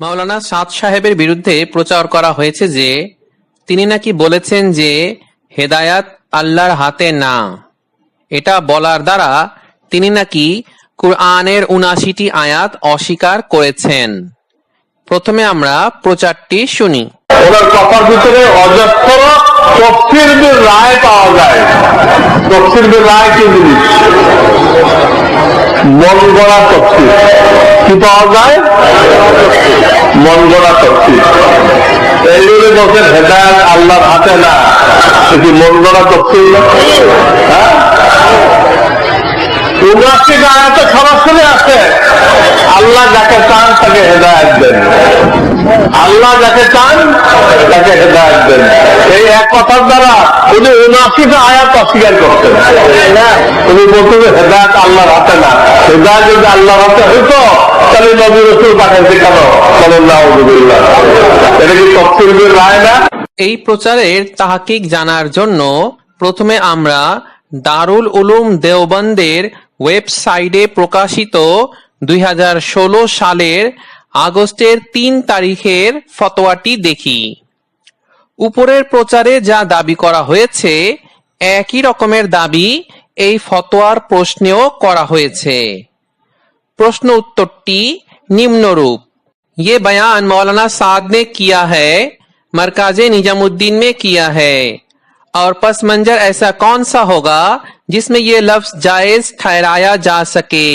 মাওলানা সাদ সাহেবের বিরুদ্ধে প্রচার করা হয়েছে যে, তিনি নাকি বলেছেন যে, হেদায়াত আল্লাহর হাতে না। এটা বলার দ্বারা তিনি নাকি কুরআনের উনাশিটি আয়াত অস্বীকার করেছেন। প্রথমে আমরা প্রচারটি শুনি। ওনার ভিতরে রায় পাওয়া যায়। রায় কি জিনিস? মন গড়া তফসির কি পাওয়া যায়? মন গড়া তফসির এই জন্য বলছেন হেদায়ত আল্লাহর হাতে না। কি মন গড়া না হ্যাঁ উনাশি আয়াতে সরাসরি আছে। আল্লাহ যাকে চান তাকে হেদায়ত দেন। আল্লাহ যাকে চান তাকে হেদায়ত দেন। এই এক কথার দ্বারা উনি উনাশিটা আয়াত অস্বীকার করতেন। উনি বলতেন হেদায়ত আল্লাহর হাতে না। হেদায়ত যদি আল্লাহর হাতে হইতো নবী রসুল পাঠাইছে কেন? সাল্লাহ এটা কি তফসিলের রায় না? এই প্রচারের তাহাকিক জানার জন্য প্রথমে আমরা দারুল উলুম দেওবন্দের ওয়েবসাইটে প্রকাশিত দুই হাজার ষোলো সালের আগস্টের তিন তারিখের ফতোয়াটি দেখি। উপরের প্রচারে যা দাবি করা হয়েছে, একই রকমের দাবি এই ফতোয়ার প্রশ্নেও করা হয়েছে। प्रश्न उत्तरटी निम्न रूप ये बयान मौलाना साद ने किया है मरकाज निजामुद्दीन में किया है और पस मंजर ऐसा कौन सा होगा जिसमें ये लफ्ज जायज ठहराया जा सके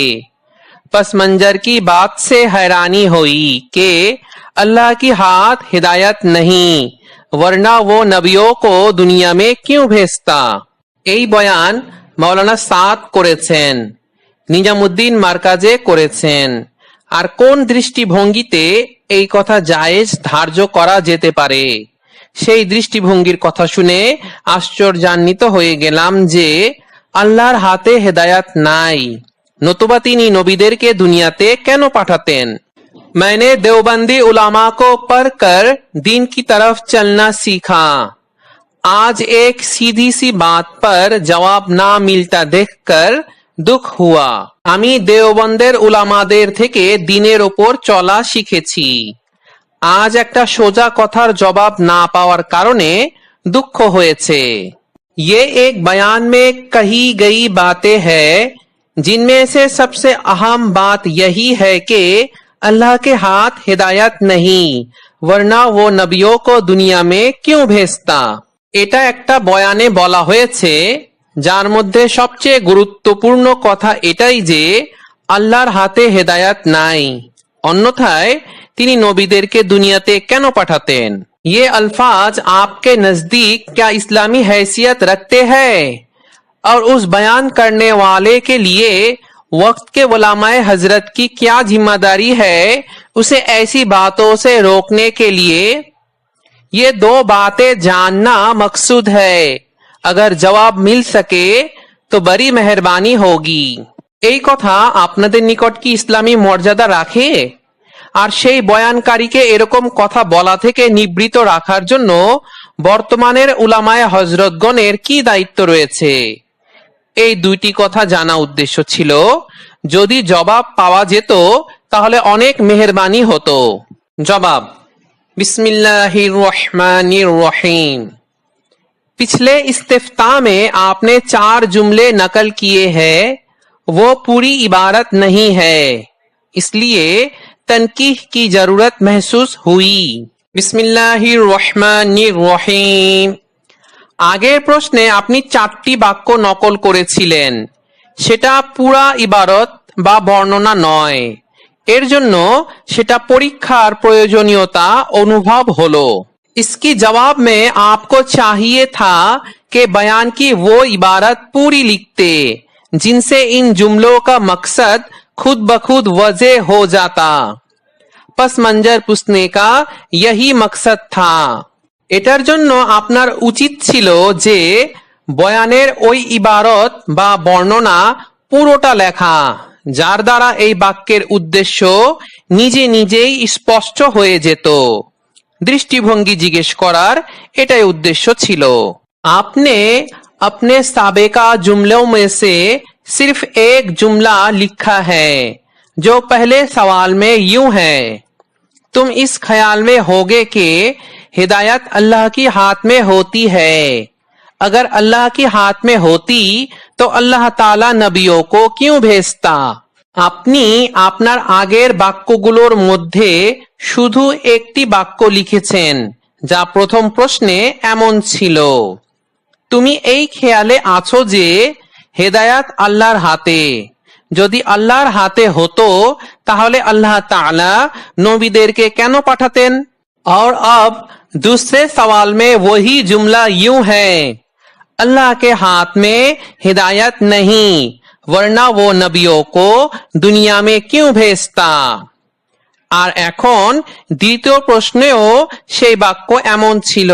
पस मंजर की बात से हैरानी हुई कि अल्लाह की हाथ हिदायत नहीं वरना वो नबियों को दुनिया में क्यों भेजता এই বয়ান মাওলানা সাদ করেছেন নিজামুদ্দিন মার্কাজে করেছেন আর কোন দৃষ্টিভঙ্গিতে এই কথা জায়েজ ধার্য করা যেতে পারে সেই দৃষ্টিভঙ্গির কথা শুনে আশ্চর্যান্বিত হয়ে গেলাম যে আল্লাহর হাতে হেদায়াত নাই নতুবা তিনি নবীদেরকে দুনিয়াতে কেন পাঠাতেন मैंने देवबंदी उलामा को पढ़कर दीन की तरफ चलना सीखा आज एक सीधी सी बात पर जवाब ना मिलता देखकर দুঃখ হুয়া আমি দেওবন্দের উলামাদের থেকে দিনের ওপর চলা শিখেছি আজ একটা সোজা কথার জবাব না পাওয়ার কারণে দুঃখ হয়েছে ये एक बयान में कही गई बातें हैं जिनमें से सबसे अहम बात यही है कि अल्लाह के हाथ हिदायत नहीं वरना वो नबियों को दुनिया में क्यों भेजता এটা একটা বয়ানে বলা হয়েছে যার মধ্যে সবচেয়ে গুরুত্বপূর্ণ কথা এটাই যে আল্লাহর হাতে হেদায়াত নাই অন্যথায় তিনি নবীদেরকে দুনিয়াতে কেন পাঠাতেন ये अल्फाज आपके नजदीक क्या इस्लामी हैसियत रखते हैं और उस बयान करने वाले के लिए वक्त के वलामाए हजरत की क्या जिम्मेदारी है उसे ऐसी बातों से रोकने के लिए ये दो बातें जानना मकसूद है अगर जवाब मिल सके तो बड़ी मेहरबानी होगी এই কথা আপনাদের নিকট কি ইসলামী মর্যাদা রাখে আর সেই বয়ানকারীকে এরকম কথা বলা থেকে নিবৃত রাখার জন্য বর্তমানের উলামায় হজরতগণের কি দায়িত্ব রয়েছে এই দুইটি কথা জানা উদ্দেশ্য ছিল যদি জবাব পাওয়া যেত তাহলে অনেক মেহরবানি হতো জবাব बिस्मिल्लाहिर रहमानिर रहीम पिछले इस्तिफ्ता में आपने चार जुमले नकल किए हैं वो पूरी इबारत नहीं है इसलिए तनकीह की जरूरत महसूस हुई बिस्मिल्लाहिर रहमानिर रहीम আগের প্রশ্নে আপনি চারটি বাক্য নকল করেছিলেন সেটা পুরা ইবারত বা বর্ণনা নয় এর জন্য সেটা পরীক্ষার প্রয়োজনীয়তা অনুভব হলো इसकी जवाब में आपको चाहिए था कि बयान की वो इबारत पूरी लिखते जिनसे इन जुमलों का मकसद खुद ब खुद वजह हो जाता पस मंजर पूछने का यही मकसद था এটার জন্য আপনার উচিত ছিল যে বয়ানের ওই ইবারত বা বর্ণনা পুরোটা লেখা যার দ্বারা এই বাক্যের উদ্দেশ্য নিজে নিজেই স্পষ্ট হয়ে যেত দৃষ্টিভঙ্গি জিজ্ঞেস করার এটাই উদ্দেশ্য ছিল আপনি अपने साबेका जुमलों में से सिर्फ एक जुमला लिखा है जो पहले सवाल में यूं है तुम इस ख्याल में होगे कि हिदायत अल्लाह की हाथ में होती है अगर अल्लाह के हाथ में होती তো আল্লাহ তালা নবিও কো কিউ ভেস্তা আপনি আপনার আগের বাক্যগুলোর মধ্যে শুধু একটি বাক্য লিখেছেন যা প্রথম প্রশ্নে এমন ছিল তুমি এই খেয়ালে আছো যে হেদায়াত আল্লাহর হাতে যদি আল্লাহর হাতে হতো তাহলে আল্লাহ তাআলা নবীদেরকে কেন পাঠাতেন और अब दूसरे सवाल में वही जुमला यूं है अल्लाह के हाथ में हिदायत नहीं वरना वो नबियों को दुनिया में क्यों भेजता আর এখন দ্বিতীয় প্রশ্নেও সেই বাক্য এমন ছিল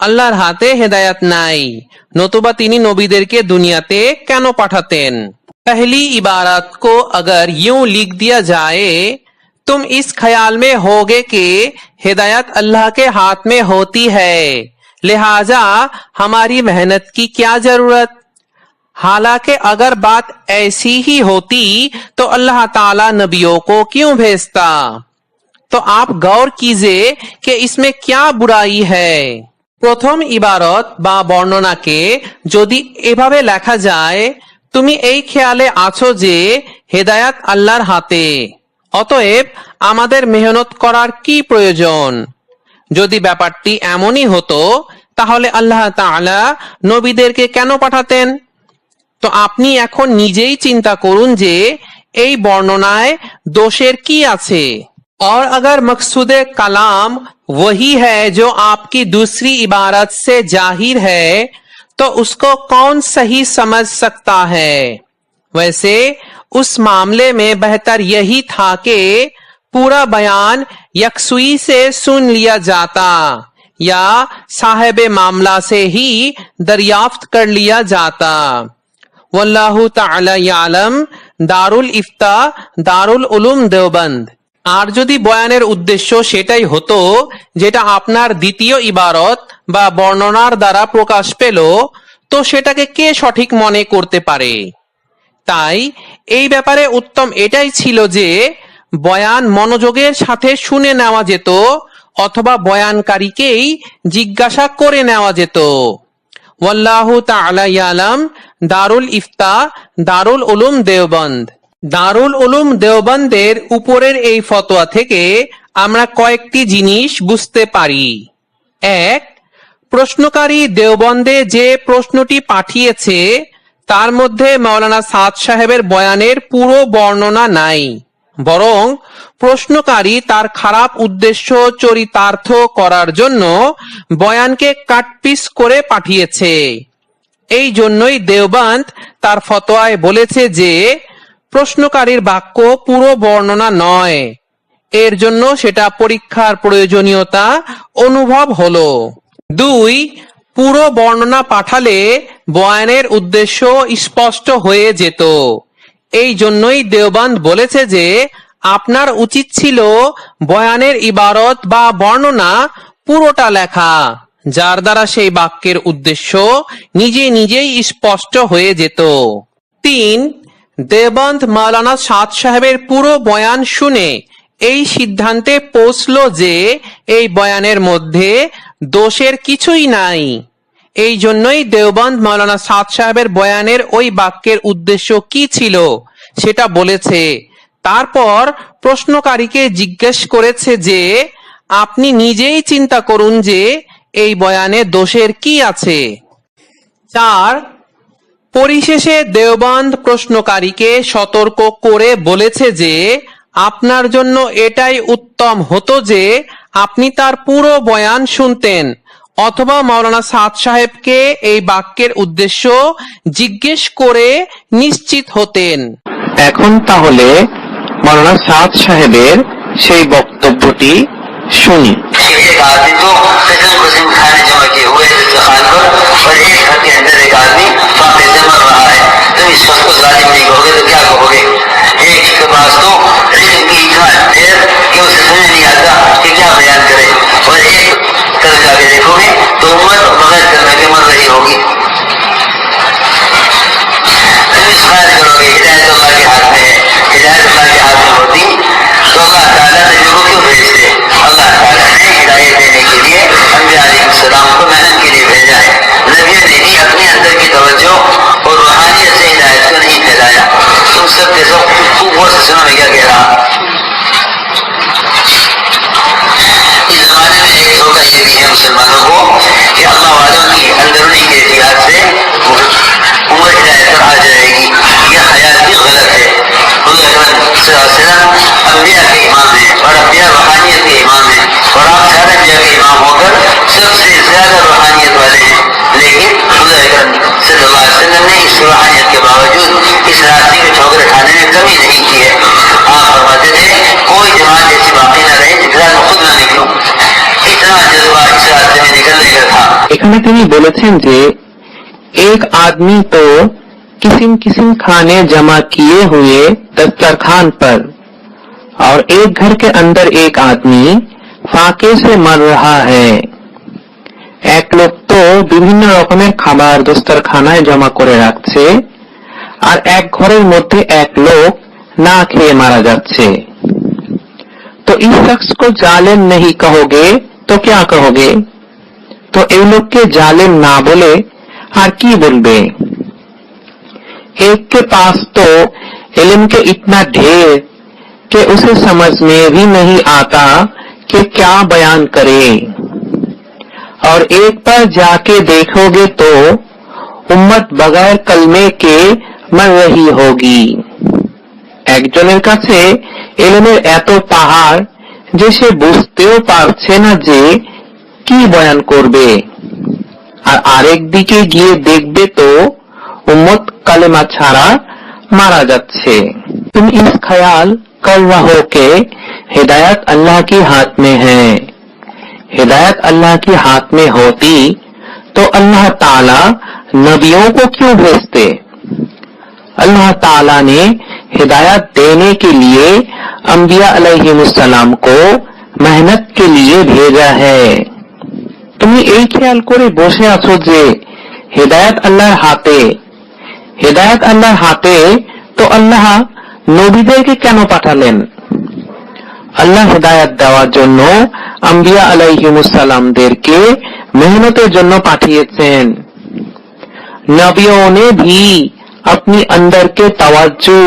আল্লাহর হাতে হেদায়াত নাই নতুবা তিনি নবীদেরকে দুনিয়াতে কেন পাঠাতেন पहली इबारत को अगर यूं लिख दिया जाए तुम इस ख्याल में होगे कि हिदायत अल्लाह के हाथ में होती है लिहाजा हमारी मेहनत की क्या जरूरत हालांकि अगर बात ऐसी ही होती तो अल्लाह ताला नबियों को क्यों भेजता तो आप गौर कीजिए कि इसमें क्या बुराई है প্রথম ইবারত বা বর্ণনাকে যদি এভাবে লেখা যায় তুমি এই খেয়ালে আছো যে হেদায়াত আল্লাহর হাতে অতএব আমাদের মেহনত করার কি প্রয়োজন যদি ব্যাপারটি এমনই হতো তাহলে আল্লাহ তাআলা নবীদেরকে কেন পাঠাতেন তো আপনি এখন নিজেই চিন্তা করুন যে এই বর্ণনায় দোষের কি আছে और अगर मकसूद कलाम वही है जो आपकी दूसरी इबारत से जाहिर है तो उसको कौन सही समझ सकता है वैसे उस मामले में बेहतर यही था कि पूरा बयान यकसुई से सुन लिया जाता या साहेब मामला से ही दरियाफ्त कर लिया जाता ওয়াল্লাহু তাআলা ইয়ালাম, দারুল ইফতা, দারুল উলুম দেওবন্দ। আর যদি বয়ানের উদ্দেশ্য সেটাই হতো, যেটা আপনার দ্বিতীয় ইবারত বা বর্ণনার দ্বারা প্রকাশ পেল, তো সেটাকে কে সঠিক মনে করতে পারে? তাই, এই ব্যাপারে উত্তম এটাই ছিল যে, বয়ান মনোযোগের সাথে শুনে নেওয়া যেত, অথবা বয়ানকারীকেই জিজ্ঞাসা করে নেওয়া যেত। ওয়াল্লাহু তাআলা ইয়ালাম দারুল ইফতা, দারুল উলুম দেওবন্দ। দারুল উলুম দেওবন্দের উপরের এই ফতোয়া থেকে আমরা কয়েকটি জিনিস বুঝতে পারি। এক, প্রশ্নকারী দেওবন্দে যে প্রশ্নটি পাঠিয়েছে, তার মধ্যে মাওলানা সাদ সাহেবের বয়ানের পুরো বর্ণনা নাই। বরং প্রশ্নকারী তার খারাপ উদ্দেশ্য, চরিতার্থ করার জন্য বয়ানকে কাটপিস করে পাঠিয়েছে। এই জন্যই দেওবান্ত তার ফতোয়ায় বলেছে যে, প্রশ্নকারীর বাক্য পুরো বর্ণনা নয়। এর জন্য সেটা পরীক্ষার প্রয়োজনীয়তা অনুভব হলো। দুই, পুরো বর্ণনা পাঠালে বয়ানের উদ্দেশ্য স্পষ্ট হয়ে যেত। এই জন্যই দেওবান্দ বলেছে যে, আপনার উচিত ছিল বয়ানের ইবারত বা বর্ণনা পুরোটা লেখা। যার দ্বারা সেই বাক্যের উদ্দেশ্য নিজে নিজেই স্পষ্ট হয়ে যেত। তিন দেবন্ত মাওলানা সাদ সাহেবের পুরো বয়ান শুনে এই সিদ্ধান্তে পৌঁছলো যে এই বয়ানের মধ্যে দোষের কিছুই নাই। এই জন্যই দেওবন্দ মাওলানা সাদ সাহেবের বয়ানের ওই বাক্যের উদ্দেশ্য কি ছিল সেটা বলেছে। তারপর প্রশ্নকারীকে জিজ্ঞেস করেছে যে, আপনি নিজেই চিন্তা করুন যে এই বয়ানে দোষের কি আছে? চার, পরিশেষে দেওবন্দ প্রশ্নকারীকে সতর্ক করে বলেছে যে, আপনার জন্য এটাই উত্তম হতো যে, আপনি তার পুরো বয়ান শুনতেন। অথবা মাওলানা সাদ সাহেবকে এই বাক্যের উদ্দেশ্য জিজ্ঞেস করে নিশ্চিত হতেন। এখন তাহলে মাওলানা সাদ সাহেবের সেই বক্তব্যটি শুনি। एक आदमी को किस्म किस्म खाने जमा किए हुए हैं पर, और एक घर के अंदर एक आदमी से मर रहा है। तो इस वक्त को जालिम नहीं कहोगे तो क्या कहोगे? एक के पास तो की इतना ढेर कि उसे समझ नहीं आता कि क्या बयान करे। और एक तरफ़ जाके देखोगे तो उम्मत बगैर करने के मर रही होगी। तुम इस ख्याल करोगे हिदायत अल्लाह के हाथ में है। हिदायत अल्लाह के हाथ में होती तो अल्लाह ताला ने लोगों क्यों भेजते अल्लाह ताला ने हिदायत देने के लिए अम्बियाम को मेहनत के लिए भेजा है। नबियों ने ही अपने अंदर की तवज्जो और रूहानियत से हिदायत को नहीं फैलाया। तुम सब के सब खूब बहुत से सुनो क्या कह रहा इस जमाने में एक धोखा ये भी है मुसलमानों को कि अल्लाह वालों की अंदरूनी एहतियात से उम्र हिदायत पर आ जाए। इस रास्ते में ठोकर खाने में कमी नहीं की है आप फरमाते थे कोई जमात ऐसी बाकी न रहे जिस रात में खुद न निकलूं इतना जज्बा इस रास्ते में निकलने का था এখানে তিনি বলেছেন যে एक आदमी तो किसिम किसिम खाने जमा किए हुए दस्तरखान पर और एक घर के अंदर एक आदमी फाके से मर रहा है এক লোক তো বিভিন্ন রকমের খাবার দস্তরখানায় জমা করে রাখছে আর এক ঘরের মধ্যে এক লোক না খেয়ে মারা যাচ্ছে तो इस शख्स को जालिम नहीं कहोगे तो क्या कहोगे तो এই লোককে জালেম না বলে আর কি বলবে एक के पास तो इल्म के इतना ढेर कि उसे समझ में भी नहीं आता कि क्या बयान करे और एक पर जाके देखोगे तो उम्मत बगैर कलमे के मर रही होगी একজনের কাছে এলেমের এত পাহাড় যে সে বুঝতেও পারছে না যে কি বয়ান করবে আর আরেক দিকে গিয়ে দেখবে তো উম্মত কালেমা ছাড়া मारा যাচ্ছে तुम इस ख्याल कर रहो के हिदायत अल्लाह के हाथ में है हिदायत अल्लाह के हाथ में होती तो अल्लाह ताला नबियों को क्यों भेजते अल्लाह ताला ने हिदायत देने के लिए अंबिया अलैहिमुस्सलाम को मेहनत के लिए भेजा है তুমি এই খেয়াল করে বসে আছো যে হেদায়ত আল্লাহর হাতে হেদায়ত আল্লাহর হাতে তো আল্লাহ নবীদেরকে কেন পাঠালেন আল্লাহ হেদায়ত দেওয়ার জন্য আম্বিয়া আলাইহিমুসালামদেরকে মেহনতের জন্য পাঠিয়েছেন नबियों ने भी अपनी अंदर के तवज्जो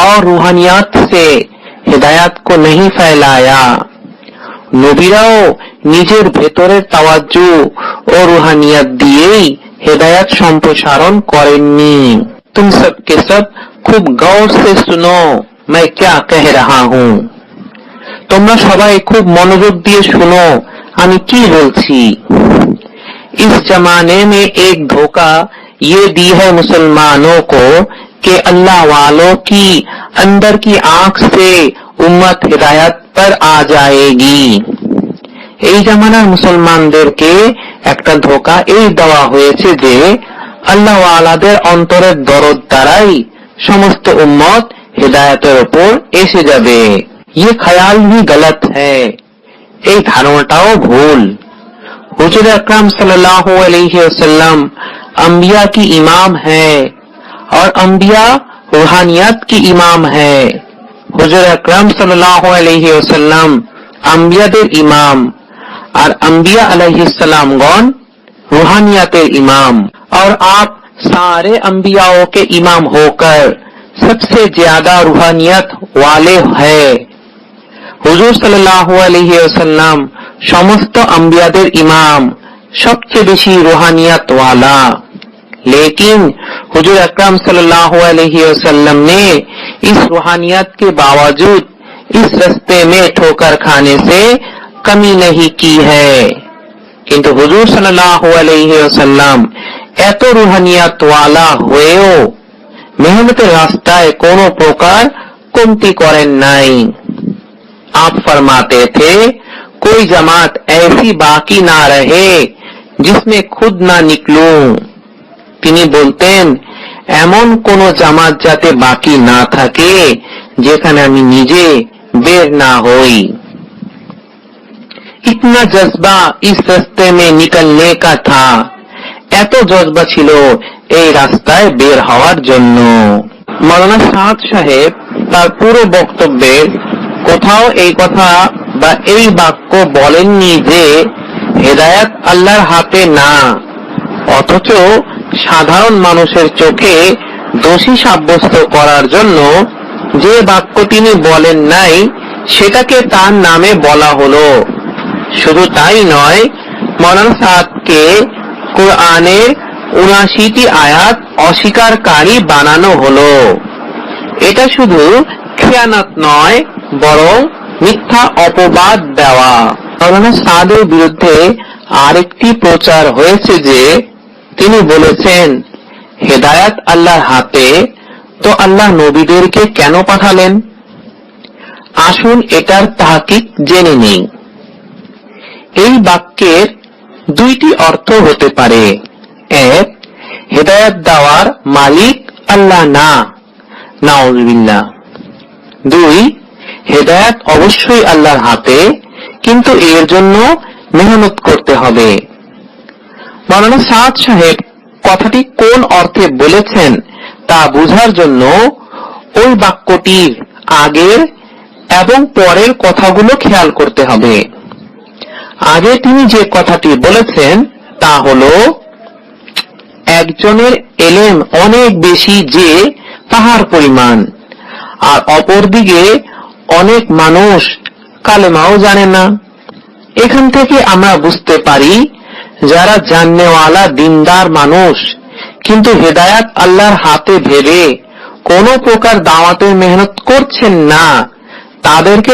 और रूहानियात से हिदायत को नहीं फैलाया নবীরাও নিজের ভেতরের তাওয়াজ্জু ও রুহানিয়াত দিয়েই হেদায়াত সম্প্রসারণ করেননি तुम सब के सब खूब गौर से सुनो मैं क्या कह रहा हूँ তোমরা সবাই খুব মনোযোগ দিয়ে শুনো আমি কি বলছি इस जमाने में एक धोखा ये दी है मुसलमानों को कि अल्लाह वालों की अंदर की आंख से उम्मत हिदायत पर आ जाएगी এই জামানার মুসলমানদেরকে একটা ধোকা এই দেওয়া হয়েছে যে আল্লাহ আলাদের অন্তরের দরদ দ্বারাই সমস্ত উম্মত হিদায়তের উপর এসে যাবে ये ख्याल भी गलत है এই ধারণাটাও ভুল हुजूर अकरम सल्लल्लाहु अलैहि वसल्लम अम्बिया की इमाम है और अम्बिया रूहानियत की इमाम है। हजूर अक्रम सल्लाम अम्बिया इमाम। আর আম্বিয়া गौन रूहानियत इमाम। और आप सारे अम्बियाओं के इमाम होकर सबसे ज़्यादा रूहानियत वाले है। हजूर सल्लाम समस्त अम्बिया সমস্ত इमाम, सबसे बेसि रूहानियत वाला। लेकिन हुजूर अकरम सल्लल्लाहु अलैहि वसल्लम ने इस रूहानियत के बावजूद इस रास्ते में ठोकर खाने से कमी नहीं की है কিন্তু হুজুর সাল্লাল্লাহু আলাইহি ওয়াসাল্লাম এত রুহানিয়াত ওয়ালা হয়েও মেহনতের রাস্তায় কোনো প্রকার কমতি করেন নাই आप फरमाते थे कोई जमात ऐसी बाकी ना रहे जिसमें खुद ना निकलूं তিনি বলতেন, এমন কোন জামাত যাতে বাকি না থাকে, যেখানে আমি নিজে বের না হই। ইতনা জজ্বা ইস রাস্তে মে নিকলনে কা থা। এত জজ্বা ছিল এই রাস্তায় বের হওয়ার জন্য। মৌলানা সাদ সাহেব তার পুরো বক্তব্যে কোথাও এই কথা বা এই বাক্য বলেননি যে, হেদায়াত আল্লাহর হাতে না, অথচ সাধারণ মানুষের চোখে দোষী সাব্যস্ত করার জন্য যে বাক্য তিনি বলেন নাই, সেটাকে তার নামে বলা হলো। শুধু তাই নয়, মৌলানা সাদকে কোরআনের উনাশিটি আয়াত অস্বীকারী বানানো হলো। এটা শুধু খেয়ানত নয়, বরং মিথ্যা অপবাদ দেওয়া। মৌলানা সাদের বিরুদ্ধে আরেকটি প্রচার হয়েছে যে তিনি বলেছেন, হেদায়াত আল্লাহর হাতে, তো আল্লাহ নবীদেরকে কেন পাঠালেন? আসুন এটার তাহকিক জেনে নেই। এই বাক্যের দুইটি অর্থ হতে পারে। এক, হেদায়াত দেওয়ার মালিক আল্লাহ না। নাউজবিল্লাহ। দুই, হেদায়াত অবশ্যই আল্লাহর হাতে, কিন্তু এর জন্য মেহনত করতে হবে। মাওলানা সাদ সাহেব কথাটি কোন অর্থে বলেছেন তা বোঝার জন্য ওই বাক্যটির আগের এবং পরের কথাগুলো খেয়াল করতে হবে। আগে তিনি যে কথাটি বলেছেন তা হলো, একজনের এলেম অনেক বেশি যে পাহাড় পরিমাণ, আর অপরদিকে অনেক মানুষ কালেমাও জানে না। এখান থেকে আমরা বুঝতে পারি যারা জাননেওয়ালা, দিনদার মানুষ, কিন্তু হেদায়াত আল্লাহর হাতে ভেবে কোন প্রকার দাওয়াতের মেহনত করছেন না, তাদেরকে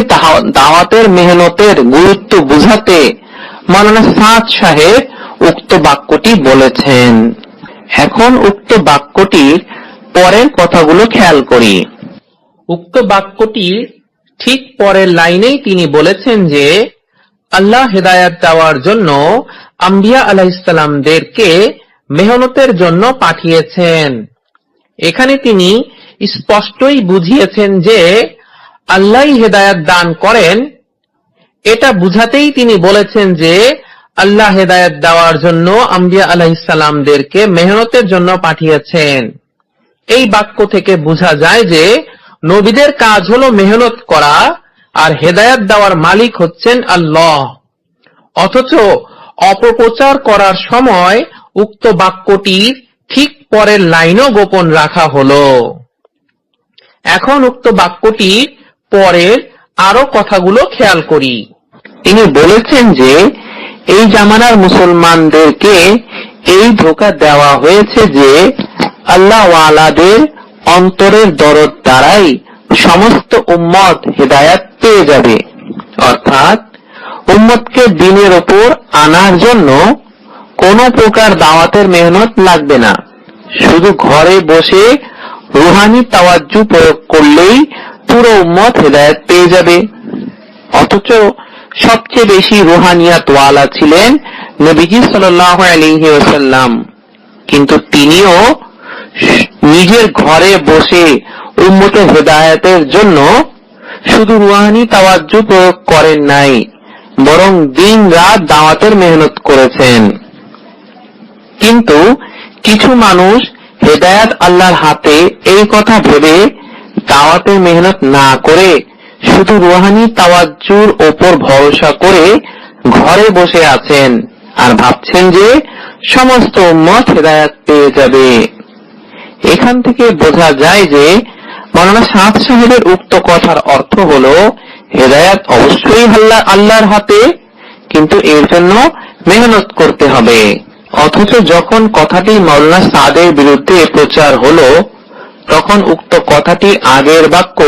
দাওয়াতের মেহনতের গুরুত্ব বুঝাতে মাওলানা সাদ সাহেব উক্ত বাক্যটি বলেছেন। এখন উক্ত বাক্যটির পরের কথাগুলো খেয়াল করি। উক্ত বাক্যটির ঠিক পরের লাইনেই তিনি বলেছেন যে, আল্লাহ হেদায়াত দেওয়ার জন্য আম্বিয়া আলাইসাল্লামদেরকে মেহনতের জন্য পাঠিয়েছেন। এখানে তিনি স্পষ্টই বুঝিয়েছেন যে আল্লাহ হেদায়াত দান করেন। এটা বুঝাতেই তিনি বলেছেন যে আল্লাহ হেদায়াত দেওয়ার জন্য আম্বিয়া আলাইসাল্লামদেরকে মেহনতের জন্য পাঠিয়েছেন। এই বাক্য থেকে বোঝা যায় যে নবীদের কাজ হলো মেহনত করা, আর হেদায়াত দেওয়ার মালিক হচ্ছেন আল্লাহ। অথচ অপপ্রচার করার সময় উক্ত বাক্যটির ঠিক পরের লাইনও গোপন রাখা হলো। এখন উক্ত বাক্যটির পরের আরও কথাগুলো খেয়াল করি। তিনি বলেছেন যে, এই জামানার মুসলমানদেরকে এই ধোকা দেওয়া হয়েছে যে, আল্লাহ ওয়ালাদের অন্তরের দরদ দ্বারাই সমস্ত উম্মত হেদায়াত পেয়ে যাবে। অর্থাৎ উম্মতকে দিনের ওপর আনার জন্য কোন প্রকার দাওয়াতের মেহনত লাগবে না। শুধু ঘরে বসে রুহানি তাওয়াজ্জু প্রয়োগ করলেই পুরো উম্মত হেদায়েত পেয়ে যাবে। অথচ সবচেয়ে বেশি রুহানিয়াত ওয়ালা ছিলেন নবীজি সাল্লাল্লাহু আলাইহি ওয়াসাল্লাম। কিন্তু তিনিও নিজের ঘরে বসে উম্মত হেদায়তের জন্য শুধু রুহানি তাওয়াজ্জু প্রয়োগ করেন নাই। বরং দিন রাত দাওয়াতের মেহনত করেছেন। কিন্তু কিছু মানুষ হেদায়াত আল্লাহর হাতে এই কথা ভেবে দাওয়াতের মেহনত না করে শুধু রুহানি তাওয়াজ্জুর ওপর ভরসা করে ঘরে বসে আছেন আর ভাবছেন যে সমস্ত মত হেদায়াত পেয়ে যাবে। এখান থেকে বোঝা যায় যে মৌলানা সাদ সাহেবের উক্ত কথার অর্থ হলো হেদায়াত অবশ্যই আল্লাহর হাতে, কিন্তু এর জন্য মেহনত করতে হবে। অথচ যখন কথাটি মৌলানা সাদের বিরুদ্ধে প্রচার হলো, তখন উক্ত কথাটি আগের বাক্য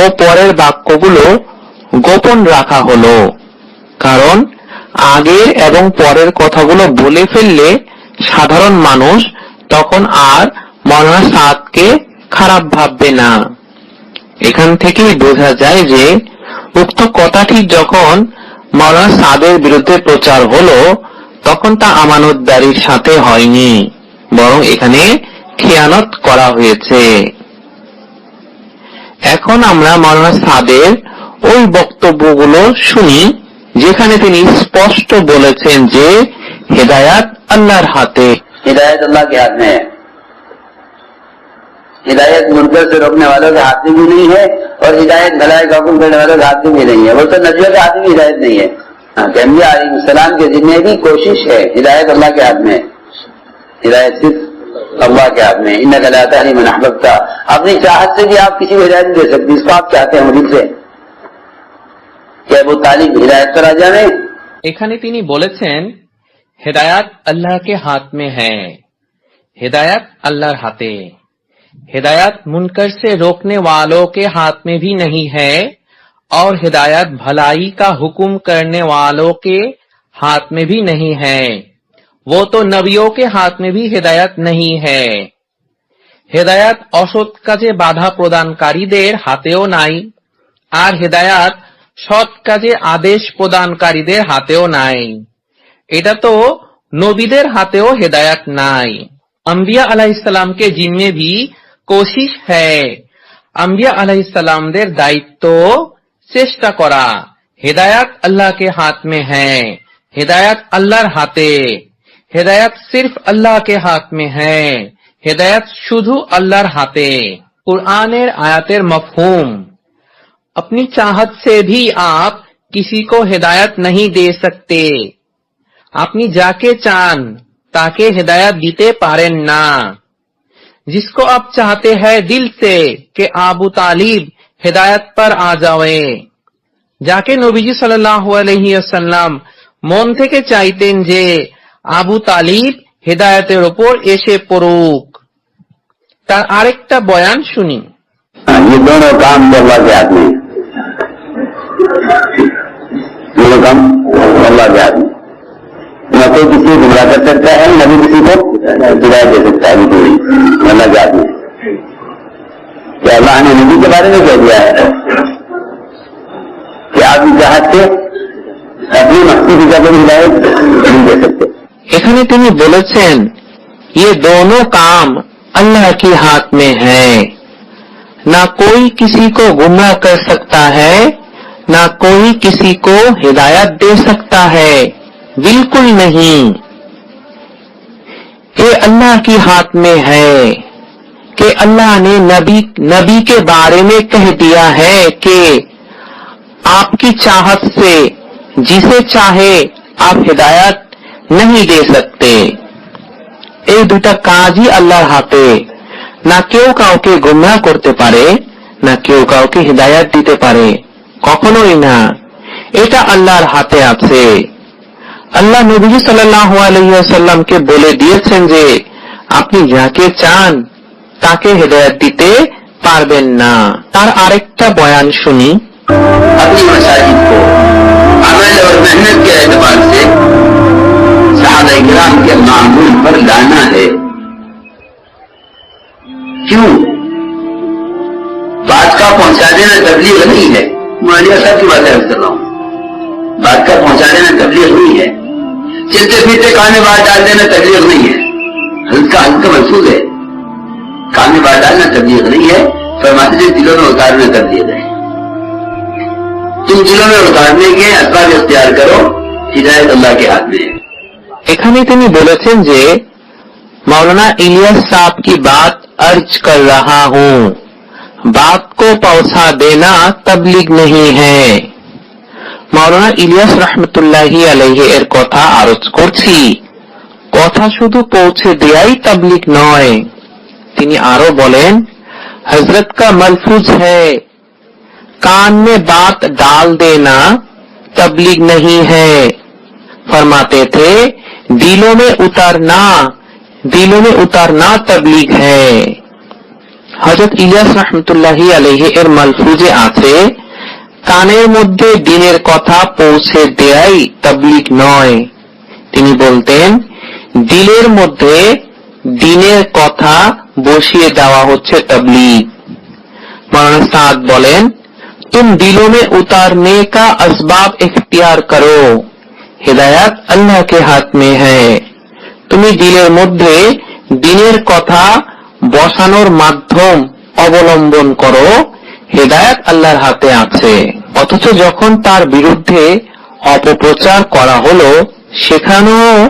ও পরের বাক্যগুলো গোপন রাখা হলো। কারণ আগের এবং পরের কথাগুলো বলে ফেললে সাধারণ মানুষ তখন আর মৌলানা সাদকে খারাপ ভাববে না। এখান থেকেই বোঝা যায় যে কথাটি যখন মাওলানা সাদের বিরুদ্ধে প্রচার হলো, তখন তা আমানতদারির সাথে হয়নি, বরং এখানে খেয়ানত করা হয়েছে। এখন আমরা মাওলানা সাদের ওই বক্তব্যগুলো শুনি, যেখানে তিনি স্পষ্ট বলেছেন যে, হেদায়াত আল্লাহর হাতে। হেদায়াত আল্লাহকে হাত নেয়। हिदायत मुनकर से रोकने वालों के हाथ में भी नहीं है और हिदायत भलाई का हुक्म करने वालों के हाथ में भी नहीं है वो तो नबियों के हाथ में हिदायत नहीं है हाँ, कि अम्बिया अलैहिस्सलाम के जितने भी कोशिश है हिदायत अल्लाह के हाथ में है हिदायत सिर्फ अल्लाह के हाथ में इन गलाता नहीं मन अहबबता अपनी चाहत से भी आप किसी को हिदायत नहीं दे सकते इसको आप चाहते हैं दिल से क्या वो तालिब हिदायत पर आ जाए এখানে তিনি বলেছেন হেদায়াত আল্লাহকে হাত মে হ্যাঁ हिदायत अल्लाह हाथे हिदायत मुनकर से रोकने वालों के हाथ में भी नहीं है और हिदायत भलाई का हुक्म करने वालों के हाथ में भी नहीं है वो तो नबियों के हाथ में भी हिदायत नहीं है হেদায়াত অসৎ কাজে বাধা প্রদানকারীদের হাতেও নাই আর হেদায়াত সৎ কাজে আদেশ প্রদানকারীদের হাতেও নাই এটা তো নবীদের হাতেও হেদায়াত নাই আম্বিয়া আলাইসালামকে জিম্মে ভি কোশিশ হ্যায় আম্বিয়া আলাইসালামদের দায়িত্ব চেষ্টা করা হেদায়াত আল্লাহকে হাত মে হ্যায় হেদায়াত আল্লাহর হাতে হেদায়াত সির্ফ আল্লাহ के हाथ में है হেদায়াত শুধু আল্লাহর হাতে কুরআনের আয়াতের মফহুম अपनी चाहत से भी आप किसी को हिदायत नहीं दे सकते আপনি যাকে চান তাকে হেদায়ত দিতে পারেন না जिसको आप चाहते हैं दिल से कि आबू तालिब हिदायत पर आ जाए যাকে নবীজি সাল্লাল্লাহু আলাইহি ওয়াসাল্লাম মন থেকে চাইতেন যে আবু তালিব হেদায়েতের ওপর এসে পড়ুক তার আরেকটা বয়ান শুনি हाँ, ये दोनों काम तो अल्लाह के हाथ में है। दोनों काम अल्लाह के हाथ में न कोई किसी को गुमराह कर सकता है न भी किसी को हिदायत दे सकता है बिल्कुल ही। अल्लाह के हाथ में क्या अल्लाह ने नबी के बारे में कह दिया है कि आप इस चाहत से अपनी मस्ती की जगह हिदायत नहीं दे सकते এখানে তিনি বলেছেন ये दोनों काम अल्लाह के हाथ में है ना कोई किसी को गुमराह कर सकता है ना कोई किसी को हिदायत दे सकता है बिल्कुल नहीं ये अल्लाह के हाथ में है कि अल्लाह ने नबी नबी के बारे में कह दिया है कि आपकी चाहत से जिसे चाहे आप हिदायत नहीं दे सकते এই দুটা কাজই আল্লাহর হাতে না কেউ কাউকে গুমরাহ করতে পারে না কেউ কাউকে হিদায়াত দিতে পারে কখনোই না এটা আল্লাহর হাতে আছে আল্লাহ নবী সাল্লাল্লাহু আলাইহি ওয়াসাল্লামকে বলে দিয়েছেন যে আপনি যাকে চান তাকে হেদায়াত দিতে পারবেন না তার আরেকটা বয়ান শুনি अपनी मसाजिद को अमल और मेहनत के एतबार से साहब कराम के मामूल पर लाना है क्यों बात का पहुंचा देना तबलीग नहीं है मालिया साहब की बात अर्ज कर रहा हूं बात का पहुंचा देना तबलीग नहीं है चलते फिरते कान में बात डाल देना तबलीग नहीं है हल्का हल्का महसूस है कान में बात डालना तबलीग नहीं है फरमाते थे दिलों में उतारना तबलीग है तुम दिलों में उतारने के असबाब इख्तियार करो हिदायत अल्लाह के हाथ में है এখানে তিনি বলেছেন যে मौलाना इलियास साहब की बात अर्ज कर रहा हूँ बात को पहुंचा देना तबलीग नहीं है মাওলানা ইলিয়াস রহমতুল্লাহি আলহি এর কথা আরজ করছি কথা শুধু পৌঁছে দেয়াই তাবলিগ নয় তিনি আরো বলেন হজরত का मलफूज है कान में बात डाल देना तबलीग नहीं है फरमाते थे दिलों में उतारना दिलों में उतारना तबलीग है হজরত ইলিয়াস রহমতুল্লাহি আলহি এর মালফুজে আছে কানের মধ্যে দিনের কথা পৌঁছে দেয়াই তবলিগ নয় তিনি বলতেন দিলের মধ্যে দিনের কথা বসিয়ে দেওয়া হচ্ছে তবলিগ मौलाना साद बोलेन तुम दिलों में उतारने का असबाब इख्तियार करो हिदायत अल्लाह के हाथ में है তুমি দিলের মধ্যে দিনের কথা বসানোর মাধ্যম অবলম্বন করো হেদায়ত আল্লাহর হাতে আছে। অথচ যখন তার বিরুদ্ধে অপপ্রচার করা হলো, সেখানেও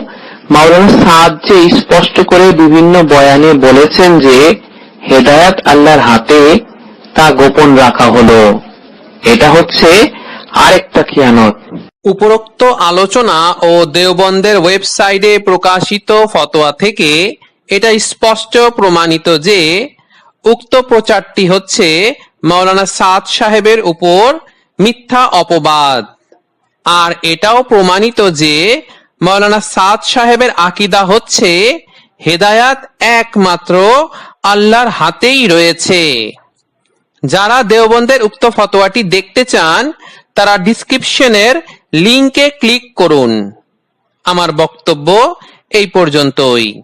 মাওলানা সাদ যে স্পষ্ট করে বিভিন্ন বয়ানে বলেছেন যে, হেদায়াত আল্লাহর হাতে তা গোপন রাখা হলো। এটা হচ্ছে আরেকটা খেয়ানত উপরোক্ত আলোচনা ও দেওবন্দের ওয়েবসাইটে প্রকাশিত ফতোয়া থেকে এটা স্পষ্ট প্রমাণিত যে, উক্ত প্রচারটি হচ্ছে মাওলানা সাদ সাহেবের উপর মিথ্যা অপবাদ। আর এটাও প্রমাণিত যে মাওলানা সাদ সাহেবের আকিদা হচ্ছে হেদায়াত একমাত্র আল্লাহর হাতেই রয়েছে। যারা দেওবন্দের উক্ত ফতোয়াটি দেখতে চান, তারা ডিসক্রিপশনের লিংকে ক্লিক করুন। আমার বক্তব্য এই পর্যন্তই।